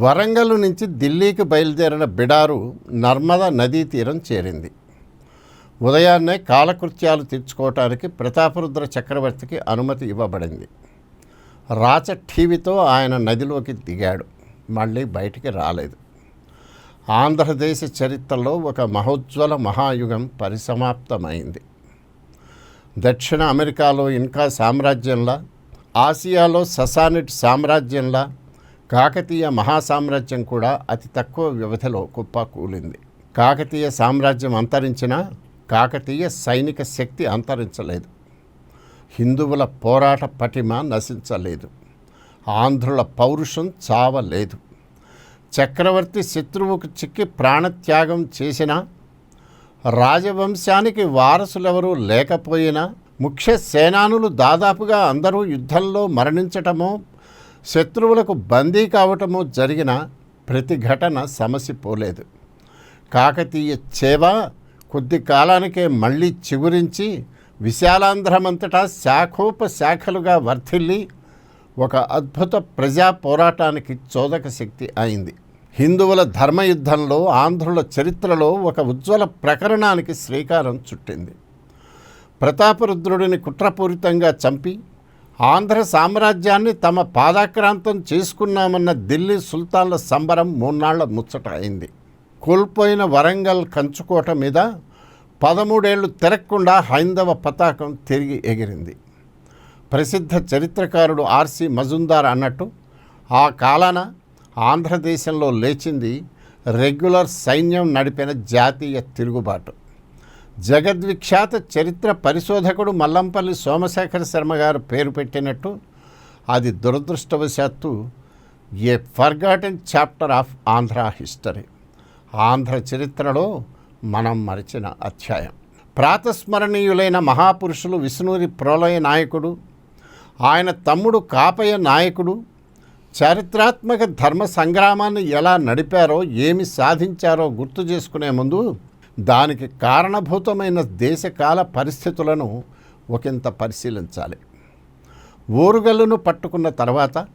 వరంగల్ నుంచి ఢిల్లీకి బయలుదేరిన బిడారు నర్మదా నదీ తీరం చేరింది. ఉదయాన్నే కాలకృత్యాలు తీర్చుకోవటానికి ప్రతాపరుద్ర చక్రవర్తికి అనుమతి ఇవ్వబడింది. రాచ ఠీవితో ఆయన నదిలోకి దిగాడు. మళ్ళీ బయటికి రాలేదు. ఆంధ్రదేశ చరిత్రలో ఒక మహోజ్వల మహాయుగం పరిసమాప్తమైంది. దక్షిణ అమెరికాలో ఇన్కా సామ్రాజ్యంలా ఆసియాలో ససానిట్ సామ్రాజ్యంలా కాకతీయ మహాసామ్రాజ్యం కూడా అతి తక్కువ వ్యవధిలో కుప్పకూలింది. కాకతీయ సామ్రాజ్యం అంతరించినా కాకతీయ సైనిక శక్తి అంతరించలేదు. హిందువుల పోరాట పటిమ నశించలేదు. ఆంధ్రుల పౌరుషం చావలేదు. చక్రవర్తి శత్రువుకు చిక్కి ప్రాణత్యాగం చేసినా రాజవంశానికి వారసులెవరూ లేకపోయినా ముఖ్య సేనానులు దాదాపుగా అందరూ యుద్ధంలో మరణించటమో శత్రువులకు బందీ కావటము జరిగిన ప్రతి ఘటన సమసిపోలేదు కాకతీయ చేవ కొద్ది కాలానికే మళ్ళీ చిగురించి విశాలాంధ్రమంతటా శాఖోపశాఖలుగా వర్ధిల్లి ఒక అద్భుత ప్రజా పోరాటానికి చోదక శక్తి అయింది. హిందువుల ధర్మయుద్ధంలో ఆంధ్రుల చరిత్రలో ఒక ఉజ్వల ప్రకరణానికి శ్రీకారం చుట్టింది. ప్రతాపరుద్రుడిని కుట్రపూరితంగా చంపి ఆంధ్ర సామ్రాజ్యాన్ని తమ పాదాక్రాంతం చేసుకున్నామన్న ఢిల్లీ సుల్తాన్ల సంబరం మూన్నాళ్ళ ముచ్చట అయింది. కోల్పోయిన వరంగల్ కంచుకోట మీద పదమూడేళ్ళు తిరగకుండా హైందవ పతాకం తిరిగి ఎగిరింది. ప్రసిద్ధ చరిత్రకారుడు ఆర్సి మజుందార్ అన్నట్టు ఆ కాలాన ఆంధ్రదేశంలో లేచింది రెగ్యులర్ సైన్యం నడిపిన జాతీయ తిరుగుబాటు. జగద్విఖ్యాత చరిత్ర పరిశోధకుడు మల్లంపల్లి సోమశేఖర శర్మ గారు పేరు పెట్టినట్టు అది దురదృష్టవశాత్తు a forgotten chapter of Andhra history Andhra చరిత్రలో మనం మరిచిన అధ్యాయం. ప్రాతస్మరణీయులైన మహాపురుషులు విష్ణూరి ప్రోలయ నాయకుడు ఆయన తమ్ముడు కాపయ నాయకుడు చారిత్రాత్మక ధర్మ సంగ్రామాన్ని ఎలా నడిపారో ఏమి సాధించారో గుర్తు చేసుకునే ముందు దానికి కారణభూతమైన దేశకాల పరిస్థితులను ఒకంత పరిశీలించాలి. ఓరుగల్లును పట్టుకున్న తర్వాత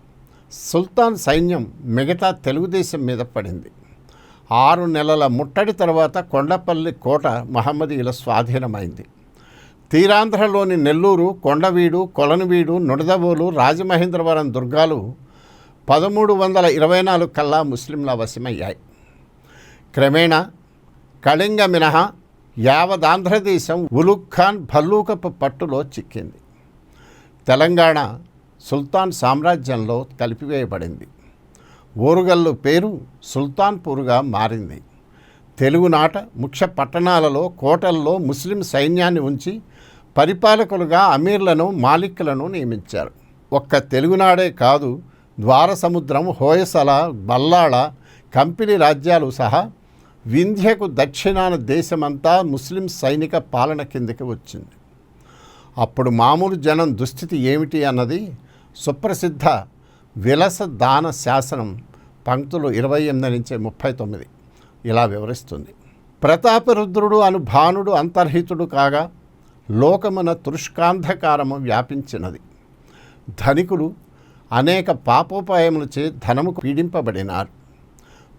సుల్తాన్ సైన్యం మిగతా తెలుగుదేశం మీద పడింది. ఆరు నెలల ముట్టడి తర్వాత కొండపల్లి కోట మహమ్మదీయుల స్వాధీనమైంది. తీరాంధ్రలోని నెల్లూరు కొండవీడు కొలనవీడు నుడదవోలు రాజమహేంద్రవరం దుర్గాలు పదమూడు వందల ఇరవై నాలుగు కల్లా ముస్లింల వశమయ్యాయి. క్రమేణా కళింగ మినహా యావదాంధ్రదేశం ఉలుఖాన్ ఖాన్ భల్లూకపు పట్టులో చిక్కింది. తెలంగాణ సుల్తాన్ సామ్రాజ్యంలో కలిపివేయబడింది. ఓరుగల్లు పేరు సుల్తాన్పూర్గా మారింది. తెలుగునాట ముఖ్య పట్టణాలలో కోటల్లో ముస్లిం సైన్యాన్ని ఉంచి పరిపాలకులుగా అమీర్లను మాలిక్లను నియమించారు. ఒక్క తెలుగునాడే కాదు ద్వార సముద్రం హోయసల బల్లాళ కంపెనీ రాజ్యాలు సహా వింధ్యకు దక్షిణాన దేశమంతా ముస్లిం సైనిక పాలన కిందకి వచ్చింది. అప్పుడు మామూలు జనం దుస్థితి ఏమిటి అన్నది సుప్రసిద్ధ విలస దాన శాసనం పంక్తులు ఇరవై ఎనిమిది నుంచి ముప్పై తొమ్మిది ఇలా వివరిస్తుంది. ప్రతాపరుద్రుడు అను భానుడు అంతర్హితుడు కాగా లోకమున తుష్కాంధకారము వ్యాపించినది. ధనికులు అనేక పాపోపాయములచే ధనముకు పీడింపబడినారు.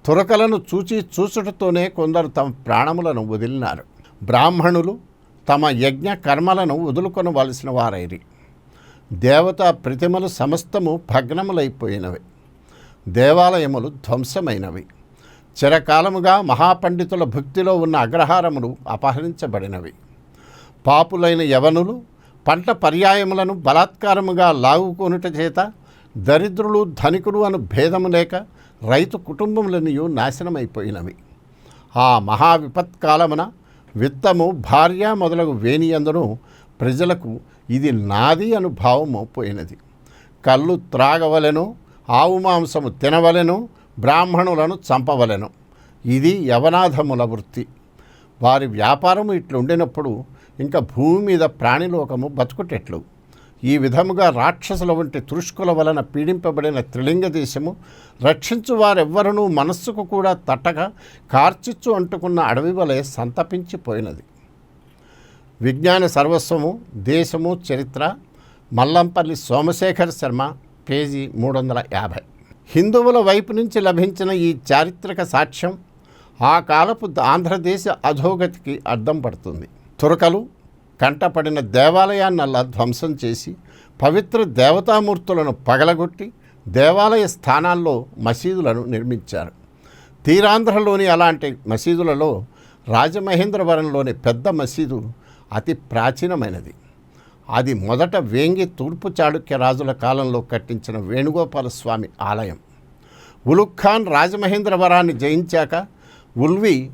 తురకలను చూచి చూచుటతోనే కొందరు తమ ప్రాణములను వదిలినారు. బ్రాహ్మణులు తమ యజ్ఞ కర్మలను వదులుకొనవలసిన వారైరి. దేవతా ప్రతిమలు సమస్తము భగ్నములైపోయినవి. దేవాలయములు ధ్వంసమైనవి. చిరకాలముగా మహాపండితుల భక్తిలో ఉన్న అగ్రహారములు అపహరించబడినవి. పాపులైన యవనులు పంట పర్యాయములను బలాత్కారముగా లాగుకొనుట చేత దరిద్రులు ధనికులు అను భేదము లేక రైతు కుటుంబములనియు నాశనమైపోయినవి. ఆ మహావిపత్కాలమున విత్తము భార్య మొదలగు వేనియందును ప్రజలకు ఇది నాది అనుభావము పోయినది. కళ్ళు త్రాగవలెను ఆవు మాంసము తినవలెను బ్రాహ్మణులను చంపవలెను. ఇది యవనాథముల వృత్తి. వారి వ్యాపారము ఇట్లుండినప్పుడు ఇంకా భూమి మీద ప్రాణిలోకము బతుకుటెట్లు. ఈ విధముగా రాక్షసుల వంటి తురుష్కుల వలన పీడింపబడిన త్రిలింగ దేశము రక్షించు వారెవ్వరూ మనస్సుకు కూడా తట్టక కార్చిచ్చు అంటుకున్న అడవి వలె సంతపించిపోయినది. విజ్ఞాన సర్వస్వము దేశము చరిత్ర మల్లంపల్లి సోమశేఖర్ శర్మ పేజీ మూడు వందల యాభై. హిందువుల వైపు నుంచి లభించిన ఈ చారిత్రక సాక్ష్యం ఆ కాలపు ఆంధ్రదేశ అధోగతికి అద్దం పడుతుంది. తురకలు కంటపడిన దేవాలయాన్నల్లా ధ్వంసం చేసి పవిత్ర దేవతామూర్తులను పగలగొట్టి దేవాలయ స్థానాల్లో మసీదులను నిర్మించారు. తీరాంధ్రలోని అలాంటి మసీదులలో రాజమహేంద్రవరంలోని పెద్ద మసీదు అతి ప్రాచీనమైనది. అది మొదట వేంగి తూర్పు చాళుక్య రాజుల కాలంలో కట్టించిన వేణుగోపాల స్వామి ఆలయం. ఉలుగ్ ఖాన్ రాజమహేంద్రవరాన్ని జయించాక ఉల్వి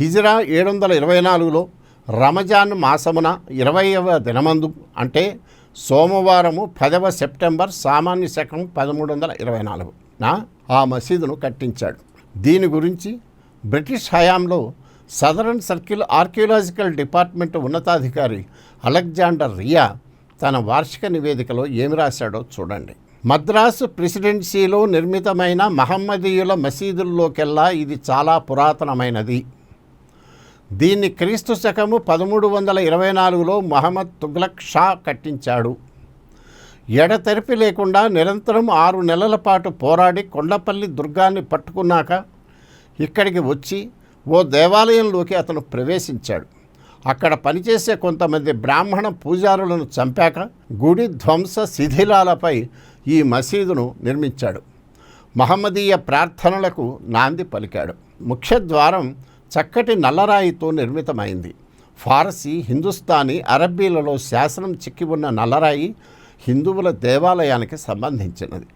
హిజ్రా ఏడు వందల ఇరవై నాలుగులో రమజాన్ మాసమున ఇరవైవ దినమందు అంటే సోమవారము పదవ సెప్టెంబర్ సామాన్య శకం పదమూడు వందల ఇరవై నాలుగున ఆ మసీదును కట్టించాడు. దీని గురించి బ్రిటిష్ హయాంలో సదరన్ సర్కిల్ ఆర్కియలాజికల్ డిపార్ట్మెంట్ ఉన్నతాధికారి అలెగ్జాండర్ రియా తన వార్షిక నివేదికలో ఏమి రాశాడో చూడండి. మద్రాసు ప్రెసిడెన్సీలో నిర్మితమైన మహమ్మదీయుల మసీదుల్లోకెల్లా ఇది చాలా పురాతనమైనది. దీన్ని క్రీస్తు శకము పదమూడు వందల ఇరవై నాలుగులో మహమ్మద్ తుగ్లక్ షా కట్టించాడు. ఎడతెరిపి లేకుండా నిరంతరం ఆరు నెలల పాటు పోరాడి కొండపల్లి దుర్గాన్ని పట్టుకున్నాక ఇక్కడికి వచ్చి ఓ దేవాలయంలోకి అతను ప్రవేశించాడు. అక్కడ పనిచేసే కొంతమంది బ్రాహ్మణ పూజారులను చంపాక గుడి ధ్వంస శిథిలాలపై ఈ మసీదును నిర్మించాడు. మహమ్మదీయ ప్రార్థనలకు నాంది పలికాడు. ముఖ్యద్వారం చక్కటి నల్లరాయితో నిర్మితమైంది. ఫారసీ హిందుస్థానీ అరబ్బీలలో శాసనం చిక్కి ఉన్న నల్లరాయి హిందువుల దేవాలయానికి సంబంధించినది.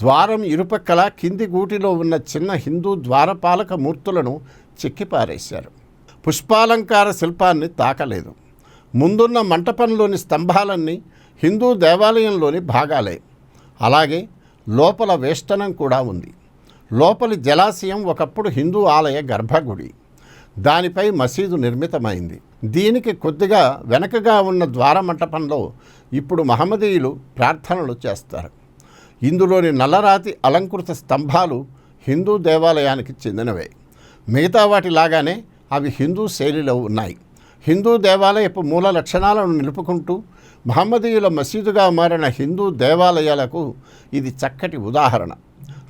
ద్వారం ఇరుపక్కల కింది గూటిలో ఉన్న చిన్న హిందూ ద్వారపాలక మూర్తులను చిక్కిపారేశారు పుష్పాలంకార శిల్పాన్ని తాకలేదు. ముందున్న మంటపంలోని స్తంభాలన్నీ హిందూ దేవాలయంలోని భాగాలే. అలాగే లోపల వేష్టనం కూడా ఉంది. లోపలి జలాశయం ఒకప్పుడు హిందూ ఆలయ గర్భగుడి. దానిపై మసీదు నిర్మితమైంది. దీనికి కొద్దిగా వెనకగా ఉన్న ద్వార మంటపంలో ఇప్పుడు మహమ్మదీయులు ప్రార్థనలు చేస్తారు. ఇందులోని నల్లరాతి అలంకృత స్తంభాలు హిందూ దేవాలయానికి చెందినవే. మిగతా వాటిలాగానే అవి హిందూ శైలిలో ఉన్నాయి. హిందూ దేవాలయపు మూల లక్షణాలను నిలుపుకుంటూ మహమ్మదీయుల మసీదుగా మారిన హిందూ దేవాలయాలకు ఇది చక్కటి ఉదాహరణ.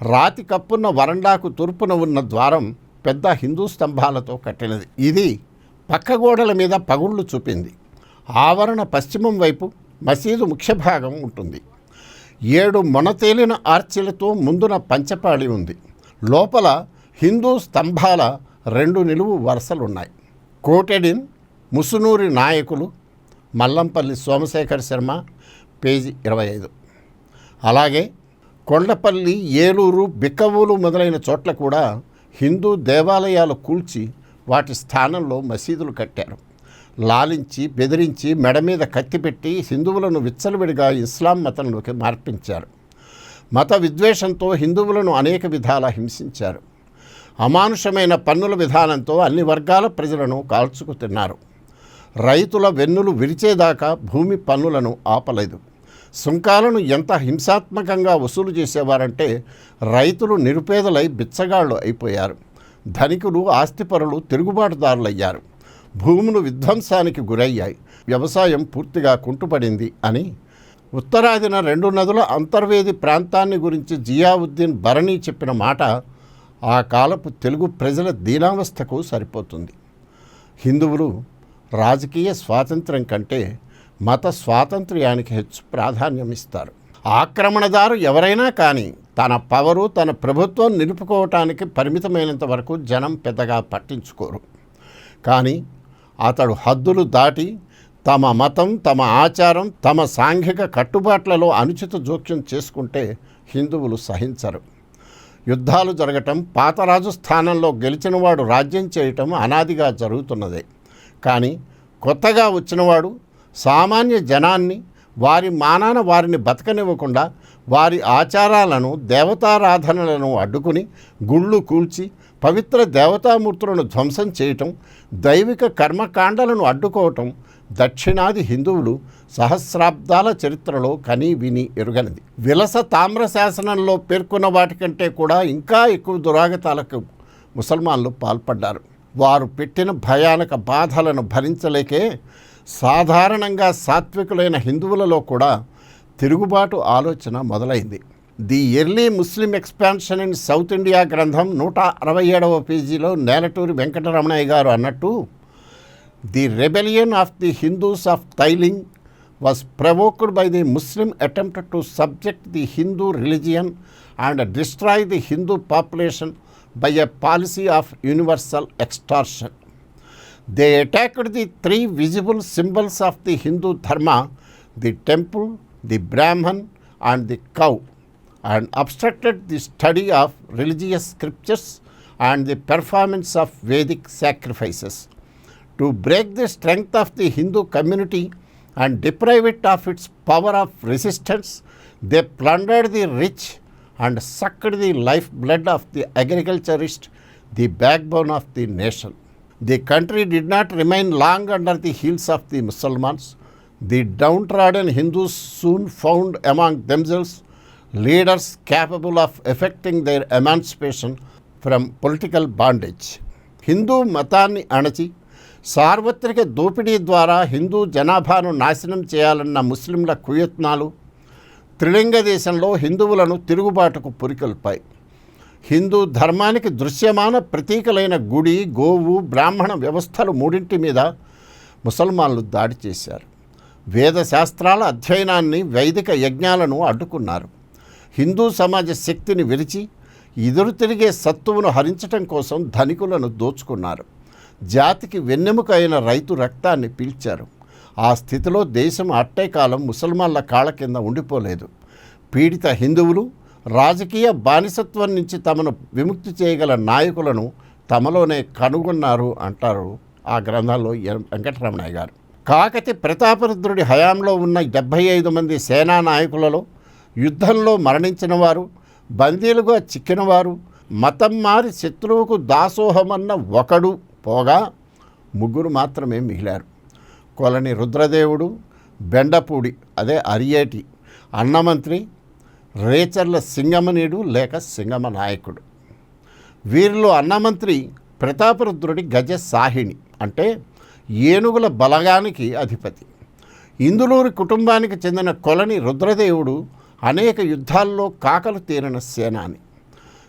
రాతి కప్పున్న వరండాకు తూర్పున ఉన్న ద్వారం పెద్ద హిందూ స్తంభాలతో కట్టినది. ఇది పక్క గోడల మీద పగుళ్ళు చూపింది. ఆవరణ పశ్చిమం వైపు మసీదు ముఖ్య భాగం ఉంటుంది. ఏడు మొనతేలిన ఆర్చిలతో ముందున పంచపాడి ఉంది. లోపల హిందూ స్తంభాల రెండు నిలువు వరుసలున్నాయి. కోటెడిన్ ముసునూరి నాయకులు మల్లంపల్లి సోమశేఖర్ శర్మ పేజీ ఇరవై ఐదు. అలాగే కొండపల్లి ఏలూరు బిక్కవూలు మొదలైన చోట్ల కూడా హిందూ దేవాలయాలు కూల్చి వాటి స్థానంలో మసీదులు కట్టారు. లాలించి బెదిరించి మెడ మీద కత్తిపెట్టి హిందువులను విచ్చలవిడిగా ఇస్లాం మతంలోకి మార్పించారు. మత విద్వేషంతో హిందువులను అనేక విధాల హింసించారు. అమానుషమైన పన్నుల విధానంతో అన్ని వర్గాల ప్రజలను కాల్చుకు తిన్నారు రైతుల వెన్నులు విరిచేదాకా భూమి పన్నులను ఆపలేదు. సుంకాలను ఎంత హింసాత్మకంగా వసూలు చేసేవారంటే రైతులు నిరుపేదలై బిచ్చగాళ్ళు అయిపోయారు. ధనికులు ఆస్తిపరులు తిరుగుబాటుదారులయ్యారు. భూములు విధ్వంసానికి గురయ్యాయి. వ్యవసాయం పూర్తిగా కుంటుపడింది అని ఉత్తరాదిన రెండు నదుల అంతర్వేది ప్రాంతాన్ని గురించి జియావుద్దీన్ భరణి చెప్పిన మాట ఆ కాలపు తెలుగు ప్రజల దీనావస్థకు సరిపోతుంది. హిందువులు రాజకీయ స్వాతంత్ర్యం కంటే మత స్వాతంత్ర్యానికి హెచ్చు ప్రాధాన్యం ఇస్తారు ఆక్రమణదారు ఎవరైనా కానీ తన పవరు తన ప్రభుత్వం నిలుపుకోవటానికి పరిమితమైనంత వరకు జనం పెద్దగా పట్టించుకోరు. కానీ అతడు హద్దులు దాటి తమ మతం తమ ఆచారం తమ సాంఘిక కట్టుబాట్లలో అనుచిత జోక్యం చేసుకుంటే హిందువులు సహించరు. యుద్ధాలు జరగటం పాత రాజు స్థానంలో గెలిచినవాడు రాజ్యం చేయటం అనాదిగా జరుగుతున్నదే. కానీ కొత్తగా వచ్చినవాడు సామాన్య జనాన్ని వారి మానాన వారిని బతకనివ్వకుండా వారి ఆచారాలను దేవతారాధనలను అడ్డుకుని గుళ్ళు కూల్చి పవిత్ర దేవతామూర్తులను ధ్వంసం చేయటం దైవిక కర్మకాండలను అడ్డుకోవటం దక్షిణాది హిందువులు సహస్రాబ్దాల చరిత్రలో కని విని ఎరుగనిది. విలస తామ్ర శాసనంలో పేర్కొన్న వాటికంటే కూడా ఇంకా ఎక్కువ దురాగతాలకు ముసల్మాన్లు పాల్పడ్డారు. వారు పెట్టిన భయానక బాధలను భరించలేకే సాధారణంగా సాత్వికులైన హిందువులలో కూడా తిరుగుబాటు ఆలోచన మొదలైంది. The early Muslim expansion in south India గ్రంథం నూట అరవై ఏడవ పేజీలో నేలటూరి వెంకటరమణయ్య గారు అన్నట్టు the rebellion of the Hindus of Tailing was provoked by the Muslim attempt to subject the Hindu religion and destroy the Hindu population by a policy of universal extortion They attacked the three visible symbols of the Hindu Dharma the temple, the Brahman, and the cow, and obstructed the study of religious scriptures and the performance of Vedic sacrifices. To break the strength of the Hindu community and deprive it of its power of resistance, they plundered the rich and sucked the lifeblood of the agriculturist, the backbone of the nation. The country did not remain long under the heels of the Musalmans the downtrodden Hindus soon found among themselves leaders capable of effecting their emancipation from political bondage Hindu మతాన్ని అణచి సార్వత్రిక దోపిడీ ద్వారా హిందూ జనాభాను నాశనం చేయాలన్న ముస్లింల కుయత్నాలు త్రిలింగ దేశంలో హిందువులను తిరుగుబాటుకు పురికొల్పాయి. హిందూ ధర్మానికి దృశ్యమాన ప్రతీకలైన గుడి గోవు బ్రాహ్మణ వ్యవస్థలు మూడింటి మీద ముసల్మాన్లు దాడి చేశారు. వేద శాస్త్రాల అధ్యయనాన్ని వైదిక యజ్ఞాలను అడ్డుకున్నారు. హిందూ సమాజ శక్తిని విరిచి ఎదురు తిరిగే సత్తువును హరించటం కోసం ధనికులను దోచుకున్నారు. జాతికి వెన్నెముక అయిన రైతు రక్తాన్ని పీల్చారు. ఆ స్థితిలో దేశం అట్టే కాలం ముసల్మాన్ల కాళ్ళ కింద ఉండిపోలేదు. పీడిత హిందువులు రాజకీయ బానిసత్వం నుంచి తమను విముక్తి చేయగల నాయకులను తమలోనే కనుగొన్నారు అంటారు ఆ గ్రంథంలో ఎం- వెంకటరమణయ్య గారు. కాకతి ప్రతాపరుద్రుడి హయాంలో ఉన్న డెబ్భై ఐదు మంది సేనా నాయకులలో యుద్ధంలో మరణించిన వారు బందీలుగా చిక్కినవారు మతం మారి శత్రువుకు దాసోహమన్న ఒకడు పోగా ముగ్గురు మాత్రమే మిగిలారు. కొలని రుద్రదేవుడు బెండపూడి అదే అరియేటి అన్నమంత్రి రేచర్ల సింగమనీయుడు లేక సింగమ నాయకుడు వీరిలో అన్నమంత్రి ప్రతాపరుద్రుడి గజ సాహిణి అంటే ఏనుగుల బలగానికి అధిపతి. ఇందులూరి కుటుంబానికి చెందిన కొలని రుద్రదేవుడు అనేక యుద్ధాల్లో కాకలు తీరిన సేనాని.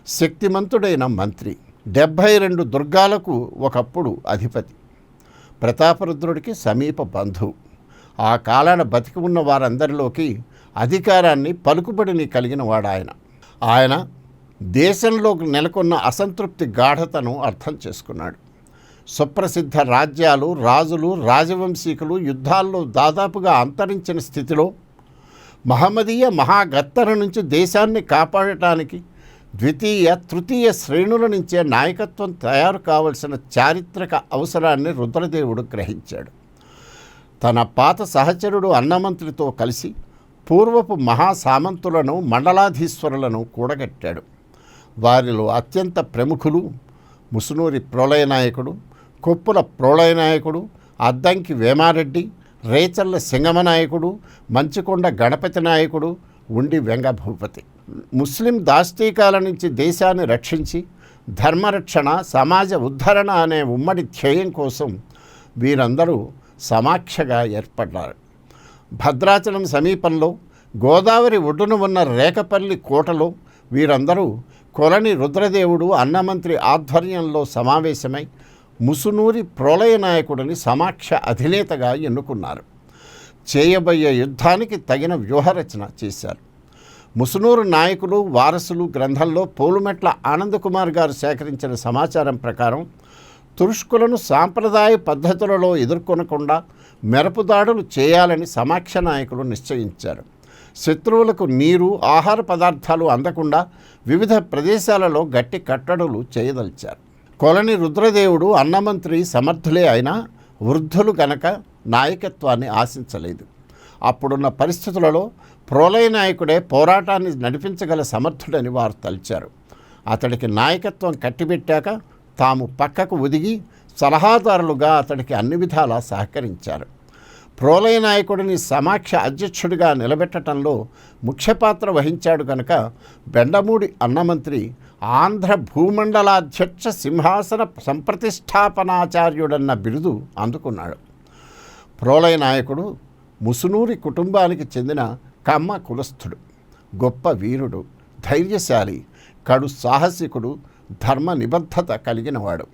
శక్తిమంతుడైన మంత్రి. డెబ్భై రెండు దుర్గాలకు ఒకప్పుడు అధిపతి. ప్రతాపరుద్రుడికి సమీప బంధువు. ఆ కాలాన బతికి ఉన్న వారందరిలోకి అధికారాన్ని పలుకుబడిని కలిగిన వాడాయన ఆయన. దేశంలో నెలకొన్న అసంతృప్తి గాఢతను అర్థం చేసుకున్నాడు. సుప్రసిద్ధ రాజ్యాలు రాజులు రాజవంశీకులు యుద్ధాల్లో దాదాపుగా అంతరించిన స్థితిలో మహమ్మదీయ మహాగత్తర నుంచి దేశాన్ని కాపాడటానికి ద్వితీయ తృతీయ శ్రేణుల నుంచే నాయకత్వం తయారు కావలసిన చారిత్రక అవసరాన్ని రుద్రదేవుడు గ్రహించాడు. తన పాత సహచరుడు అన్నమంత్రితో కలిసి పూర్వపు మహాసామంతులను మండలాధీశ్వరులను కూడగట్టాడు. వారిలో అత్యంత ప్రముఖులు ముసునూరి ప్రోలయనాయకుడు కొప్పుల ప్రోలయనాయకుడు అద్దంకి వేమారెడ్డి రేచల్ల సింగమనాయకుడు మంచుకొండ గణపతి నాయకుడు ఉండి వెంగభూపతి ముస్లిం దాష్టీకాల నుంచి దేశాన్ని రక్షించి ధర్మరక్షణ సమాజ ఉద్ధరణ అనే ఉమ్మడి ధ్యేయం కోసం వీరందరూ సమాఖ్యగా ఏర్పడ్డారు. భద్రాచలం సమీపంలో గోదావరి ఒడ్డున ఉన్న రేకపల్లి కోటలో వీరందరూ కొలని రుద్రదేవుడు అన్నమంత్రి ఆధ్వర్యంలో సమావేశమై ముసునూరి ప్రోలయ నాయకుడిని సమాక్ష అధినేతగా ఎన్నుకున్నారు. చేయబోయే యుద్ధానికి తగిన వ్యూహరచన చేశారు. ముసునూరు నాయకులు వారసులు గ్రంథంలో పోలుమెట్ల ఆనందకుమార్ గారు సేకరించిన సమాచారం ప్రకారం తురుష్కులను సాంప్రదాయ పద్ధతులలో ఎదుర్కొనకుండా మెరుపుదాడులు చేయాలని సమాఖ్య నాయకులు నిశ్చయించారు. శత్రువులకు నీరు ఆహార పదార్థాలు అందకుండా వివిధ ప్రదేశాలలో గట్టి కట్టడులు చేయదలిచారు. కొలని రుద్రదేవుడు అన్నమంత్రి సమర్థులే అయినా వృద్ధులు గనక నాయకత్వాన్ని ఆశించలేదు. అప్పుడున్న పరిస్థితులలో ప్రోలయ నాయకుడే పోరాటాన్ని నడిపించగల సమర్థుడని వారు తలిచారు. అతడికి నాయకత్వం కట్టిబెట్టాక తాము పక్కకు ఒదిగి సలహాదారులుగా అతడికి అన్ని విధాలా సహకరించారు. ప్రోలయ నాయకుడిని సమాఖ్య అధ్యక్షుడిగా నిలబెట్టడంలో ముఖ్య పాత్ర వహించాడు కనుక బెండమూడి అన్నమంత్రి ఆంధ్ర భూమండలాధ్యక్ష సింహాసన సంప్రతిష్టాపనాచార్యుడన్న బిరుదు అందుకున్నాడు. ప్రోలయ నాయకుడు ముసునూరి కుటుంబానికి చెందిన కమ్మ కులస్థుడు గొప్ప వీరుడు ధైర్యశాలి కడు సాహసికుడు ధర్మ నిబద్ధత కలిగినవాడు.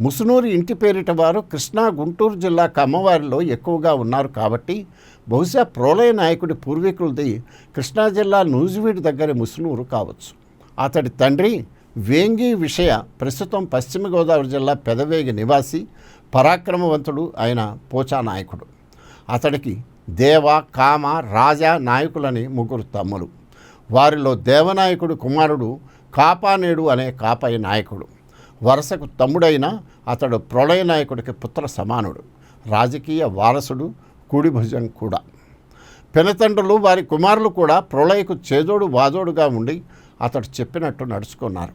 ముసునూరు ఇంటి పేరిట వారు కృష్ణా గుంటూరు జిల్లా కమ్మవారిలో ఎక్కువగా ఉన్నారు కాబట్టి బహుశా ప్రోలయ నాయకుడి పూర్వీకులది కృష్ణా జిల్లా నూజివీడు దగ్గర ముసునూరు కావచ్చు. అతడి తండ్రి వేంగి విషయ ప్రస్తుతం పశ్చిమ గోదావరి జిల్లా పెదవేగి నివాసి పరాక్రమవంతుడు అయిన పోచా నాయకుడు. అతడికి దేవ కామ రాజా నాయకులని ముగ్గురు తమ్ములు. వారిలో దేవనాయకుడు కుమారుడు కాపానేడు అనే కాపై నాయకుడు. వరుసకు తమ్ముడైన అతడు ప్రళయ నాయకుడికి పుత్ర సమానుడు రాజకీయ వారసుడు కుడిభుజం కూడా. పినతండ్రులు వారి కుమారులు కూడా ప్రళయకు చేదోడు వాదోడుగా ఉండి అతడు చెప్పినట్టు నడుచుకున్నారు.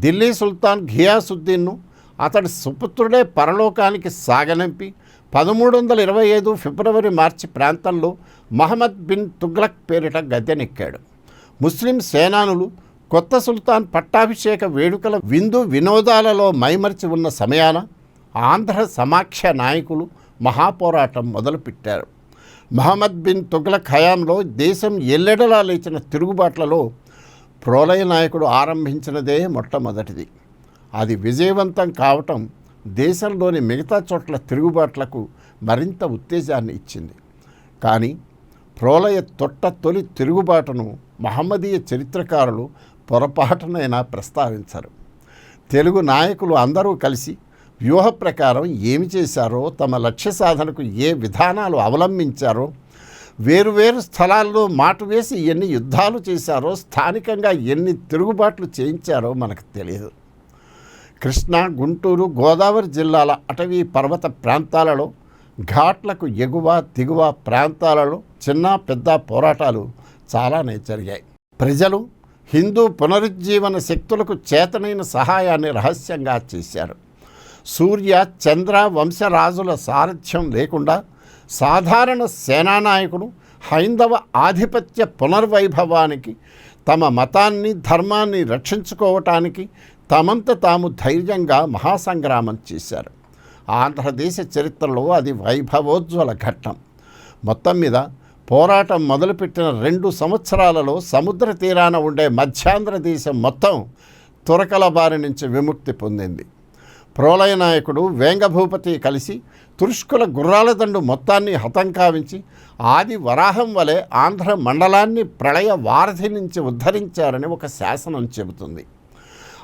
ఢిల్లీ సుల్తాన్ ఘియాసుద్దీన్ను అతడి సుపుత్రుడే పరలోకానికి సాగనంపి పదమూడు వందల ఇరవై ఐదు ఫిబ్రవరి మార్చి ప్రాంతంలో మహమ్మద్ బిన్ తుగ్లక్ పేరిట గద్దెనెక్కాడు. ముస్లిం సేనానులు కొత్త సుల్తాన్ పట్టాభిషేక వేడుకల విందు వినోదాలలో మైమరిచి ఉన్న సమయాన ఆంధ్ర సమాఖ్య నాయకులు మహాపోరాటం మొదలుపెట్టారు. మహమ్మద్ బిన్ తుగ్లక్ హయాంలో దేశం ఎల్లెడలా లేచిన తిరుగుబాట్లలో ప్రోలయ నాయకుడు ఆరంభించినదే మొట్టమొదటిది. అది విజయవంతం కావటం దేశంలోని మిగతా చోట్ల తిరుగుబాట్లకు మరింత ఉత్తేజాన్ని ఇచ్చింది. కానీ ప్రోలయ తొట్ట తొలి తిరుగుబాటును మహమ్మదీయ చరిత్రకారులు పొరపాటునైనా ప్రస్తావించరు. తెలుగు నాయకులు అందరూ కలిసి వ్యూహ ప్రకారం ఏమి చేశారో తమ లక్ష్య సాధనకు ఏ విధానాలు అవలంబించారో వేరువేరు స్థలాల్లో మాట వేసి ఎన్ని యుద్ధాలు చేశారో స్థానికంగా ఎన్ని తిరుగుబాట్లు చేయించారో మనకు తెలియదు. కృష్ణా గుంటూరు గోదావరి జిల్లాల అటవీ పర్వత ప్రాంతాలలో ఘాట్లకు ఎగువ దిగువ ప్రాంతాలలో చిన్న పెద్ద పోరాటాలు చాలానే జరిగాయి ప్రజలు హిందూ పునరుజ్జీవన శక్తులకు చేతనైన సహాయాన్ని రహస్యంగా చేశారు. సూర్య చంద్ర వంశరాజుల సారథ్యం లేకుండా సాధారణ సేనానాయకుడు హైందవ ఆధిపత్య పునర్వైభవానికి తమ మతాన్ని ధర్మాన్ని రక్షించుకోవటానికి తమంత తాము ధైర్యంగా మహాసంగ్రామం చేశారు. ఆంధ్రదేశ చరిత్రలో అది వైభవోజ్వల ఘట్టం. మొత్తం మీద పోరాటం మొదలుపెట్టిన రెండు సంవత్సరాలలో సముద్ర తీరాన ఉండే మధ్యాంధ్ర దేశం మొత్తం తురకల బారి నుంచి విముక్తి పొందింది. ప్రోలయ నాయకుడు వేంగభూపతి కలిసి తురుష్కుల గుర్రాల దండు మొత్తాన్ని హతం కావించి ఆది వరాహం వలె ఆంధ్ర మండలాన్ని ప్రళయ వారధి నుంచి ఉద్ధరించారని ఒక శాసనం చెబుతుంది.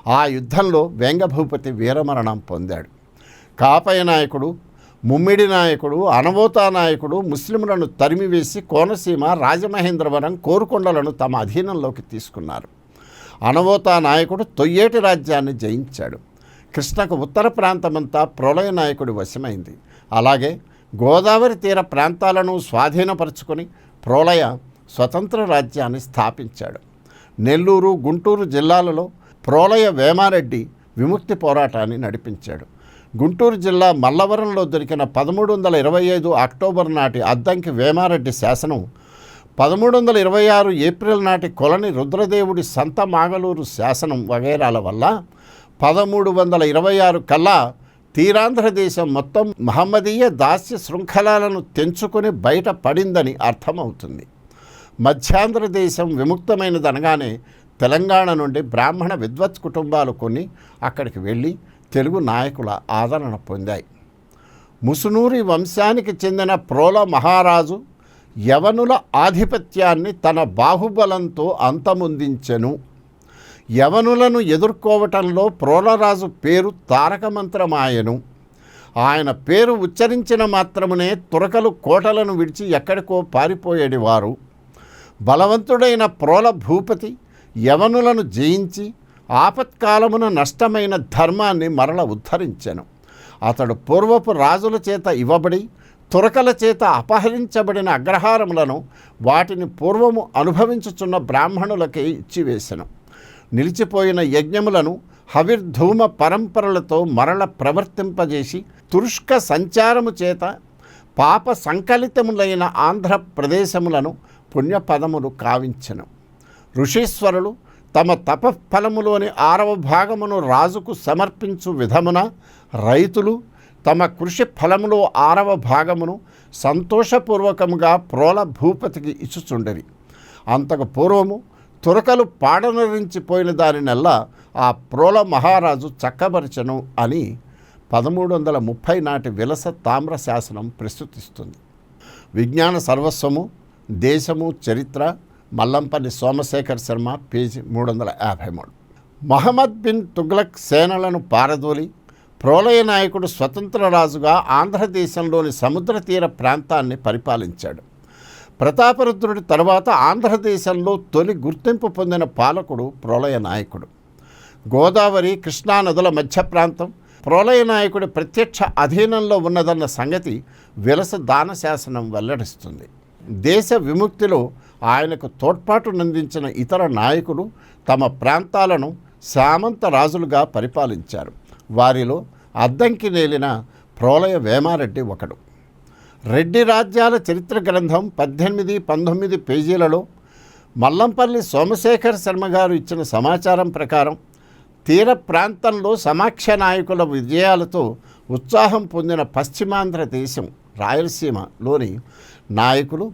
ఆ యుద్ధంలో వేంగభూపతి వీరమరణం పొందాడు. కాపయ నాయకుడు ముమ్మిడి నాయకుడు అనవోతా నాయకుడు ముస్లింలను తరిమివేసి కోనసీమ రాజమహేంద్రవరం కోరుకొండలను తమ అధీనంలోకి తీసుకున్నారు. అనవోతా నాయకుడు తొయ్యేటి రాజ్యాన్ని జయించాడు. కృష్ణకు ఉత్తర ప్రాంతమంతా ప్రళయ నాయకుడి వశమైంది. అలాగే గోదావరి తీర ప్రాంతాలను స్వాధీనపరుచుకొని ప్రోలయ స్వతంత్ర రాజ్యాన్ని స్థాపించాడు. నెల్లూరు గుంటూరు జిల్లాలలో ప్రోలయ వేమారెడ్డి విముక్తి పోరాటాన్ని నడిపించాడు. గుంటూరు జిల్లా మల్లవరంలో దొరికిన పదమూడు వందల ఇరవై ఐదు అక్టోబర్ నాటి అద్దంకి వేమారెడ్డి శాసనం పదమూడు వందల ఇరవై ఆరు ఏప్రిల్ నాటి కొలని రుద్రదేవుడి సంత మాగలూరు శాసనం వగైరాల వల్ల పదమూడు వందల ఇరవై ఆరు కల్లా తీరాంధ్రదేశం మొత్తం మహమ్మదీయ దాస్య శృంఖలాలను తెంచుకొని బయట పడిందని అర్థమవుతుంది. మధ్యాంధ్రదేశం విముక్తమైనదనగానే తెలంగాణ నుండి బ్రాహ్మణ విద్వత్ కుటుంబాలు కొన్ని అక్కడికి వెళ్ళి తెలుగు నాయకుల ఆదరణ పొందాయి. ముసునూరి వంశానికి చెందిన ప్రోల మహారాజు యవనుల ఆధిపత్యాన్ని తన బాహుబలంతో అంతమొందించెను. యవనులను ఎదుర్కోవటంలో ప్రోలరాజు పేరు తారకమంత్రమాయను. ఆయన పేరు ఉచ్చరించిన మాత్రమునే తురకలు కోటలను విడిచి ఎక్కడికో పారిపోయేడివారు. బలవంతుడైన ప్రోల భూపతి యవనులను జయించి ఆపత్కాలమున నష్టమైన ధర్మాన్ని మరల ఉద్ధరించెను. అతడు పూర్వపు రాజుల చేత ఇవ్వబడి తురకల చేత అపహరించబడిన అగ్రహారములను వాటిని పూర్వము అనుభవించుచున్న బ్రాహ్మణులకి ఇచ్చివేశను నిలిచిపోయిన యజ్ఞములను హవిర్ధూమ పరంపరలతో మరల ప్రవర్తింపజేసి తురుష్క సంచారము చేత పాప సంకలితములైన ఆంధ్రప్రదేశములను పుణ్యపదములు కావించెను. ఋషీశ్వరులు తమ తపఫలములోని ఆరవ భాగమును రాజుకు సమర్పించు విధమున రైతులు తమ కృషి ఫలములో ఆరవ భాగమును సంతోషపూర్వకముగా ప్రోల భూపతికి ఇచ్చుచుండెరి. అంతకు పూర్వము తురకలు పాడనరించిపోయిన దానినల్లా ఆ ప్రోల మహారాజు చక్కబరచను అని పదమూడు వందల ముప్పై నాటి విలస తామ్ర శాసనం ప్రస్తుతిస్తుంది. విజ్ఞాన సర్వస్వము దేశము చరిత్ర మల్లంపల్లి సోమశేఖర్ శర్మ పేజీ మూడు వందల యాభై మూడు. మహమ్మద్ బిన్ తుగ్లక్ సేనలను పారదోలి ప్రోలయ నాయకుడు స్వతంత్ర రాజుగా ఆంధ్రదేశంలోని సముద్ర తీర ప్రాంతాన్ని పరిపాలించాడు. ప్రతాపరుద్రుడి తర్వాత ఆంధ్రదేశంలో తొలి గుర్తింపు పొందిన పాలకుడు ప్రోలయ నాయకుడు. గోదావరి కృష్ణా నదుల మధ్య ప్రాంతం ప్రోలయ నాయకుడి ప్రత్యక్ష అధీనంలో ఉన్నదన్న సంగతి విలస దాన శాసనం వెల్లడిస్తుంది. దేశ విముక్తిలో ఆయనకు తోడ్పాటునందించిన ఇతర నాయకులు తమ ప్రాంతాలను సామంత రాజులుగా పరిపాలించారు. వారిలో అద్దంకి నేలిన ప్రోలయ వేమారెడ్డి ఒకడు. రెడ్డి రాజ్యాల చరిత్ర గ్రంథం పద్దెనిమిది పంతొమ్మిది పేజీలలో మల్లంపల్లి సోమశేఖర్ శర్మ గారు ఇచ్చిన సమాచారం ప్రకారం తీర ప్రాంతంలో సమాఖ్య నాయకుల విజయాలతో ఉత్సాహం పొందిన పశ్చిమాంధ్ర దేశం రాయలసీమలోని నాయకులు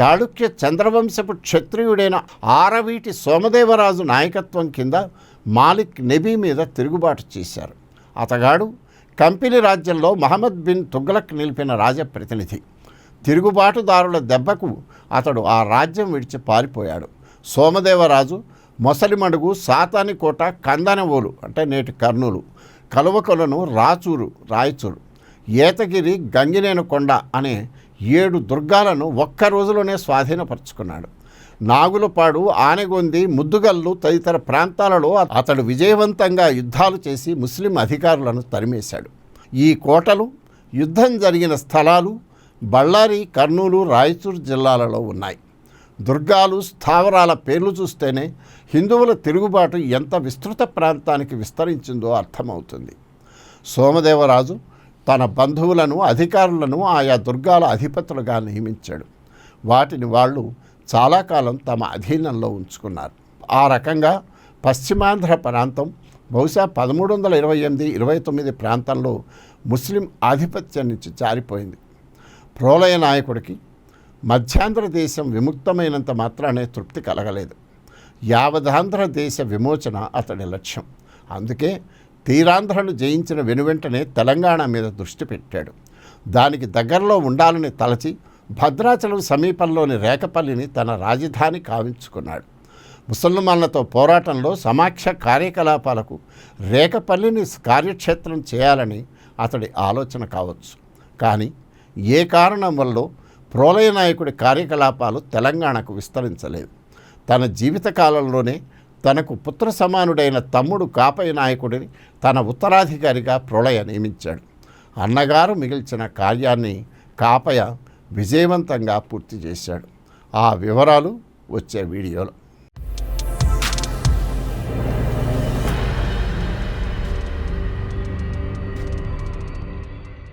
చాళుక్య చంద్రవంశపు క్షత్రియుడైన ఆరవీటి సోమదేవరాజు నాయకత్వం కింద మాలిక్ నెబీ మీద తిరుగుబాటు చేశారు. అతగాడు కంపెనీ రాజ్యంలో మహమ్మద్ బిన్ తుగ్లక్ నిలిపిన రాజప్రతినిధి. తిరుగుబాటుదారుల దెబ్బకు అతడు ఆ రాజ్యం విడిచి పారిపోయాడు. సోమదేవరాజు మొసలిమడుగు సాతానికోట కందనవోలు అంటే నేటి కర్నూలు కలువకొలను రాచూరు రాయచూరు ఏతగిరి గంగినేనకొండ అనే ఏడు దుర్గాలను ఒక్క రోజులోనే స్వాధీనపరుచుకున్నాడు. నాగులపాడు ఆనెగొంది ముద్దుగల్లు తదితర ప్రాంతాలలో అతడు విజయవంతంగా యుద్ధాలు చేసి ముస్లిం అధికారులను తరిమేశాడు. ఈ కోటలు యుద్ధం జరిగిన స్థలాలు బళ్ళారి కర్నూలు రాయచూరు జిల్లాలలో ఉన్నాయి. దుర్గాలు స్థావరాల పేర్లు చూస్తేనే హిందువుల తిరుగుబాటు ఎంత విస్తృత ప్రాంతానికి విస్తరించిందో అర్థమవుతుంది. సోమదేవరాజు తన బంధువులను అధికారులను ఆయా దుర్గాల అధిపతులుగా నియమించాడు. వాటిని వాళ్ళు చాలా కాలం తమ అధీనంలో ఉంచుకున్నారు. ఆ రకంగా పశ్చిమాంధ్ర ప్రాంతం బహుశా పదమూడు వందల ఇరవై ఎనిమిది ఇరవై తొమ్మిది ప్రాంతంలో ముస్లిం ఆధిపత్యం నుంచి జారిపోయింది. ప్రోలయ నాయకుడికి మధ్యాంధ్ర దేశం విముక్తమైనంత మాత్రానే తృప్తి కలగలేదు. యావదాంధ్ర దేశ విమోచన అతడి లక్ష్యం. అందుకే తీరాంధ్రను జయించిన వెనువెంటనే తెలంగాణ మీద దృష్టి పెట్టాడు. దానికి దగ్గరలో ఉండాలని తలచి భద్రాచలం సమీపంలోని రేకపల్లిని తన రాజధాని కావించుకున్నాడు. ముసల్మాన్లతో పోరాటంలో సమాఖ్య కార్యకలాపాలకు రేకపల్లిని కార్యక్షేత్రం చేయాలని అతడి ఆలోచన కావచ్చు. కానీ ఏ కారణం వల్ల ప్రోలయ నాయకుడి కార్యకలాపాలు తెలంగాణకు విస్తరించలేదు. తన జీవితకాలంలోనే తనకు పుత్ర సమానుడైన తమ్ముడు కాపయ్య నాయకుడిని తన ఉత్తరాధికారిగా ప్రళయ నియమించాడు. అన్నగారు మిగిల్చిన కార్యాన్ని కాపయ్య విజయవంతంగా పూర్తి చేశాడు. ఆ వివరాలు వచ్చే వీడియోలో.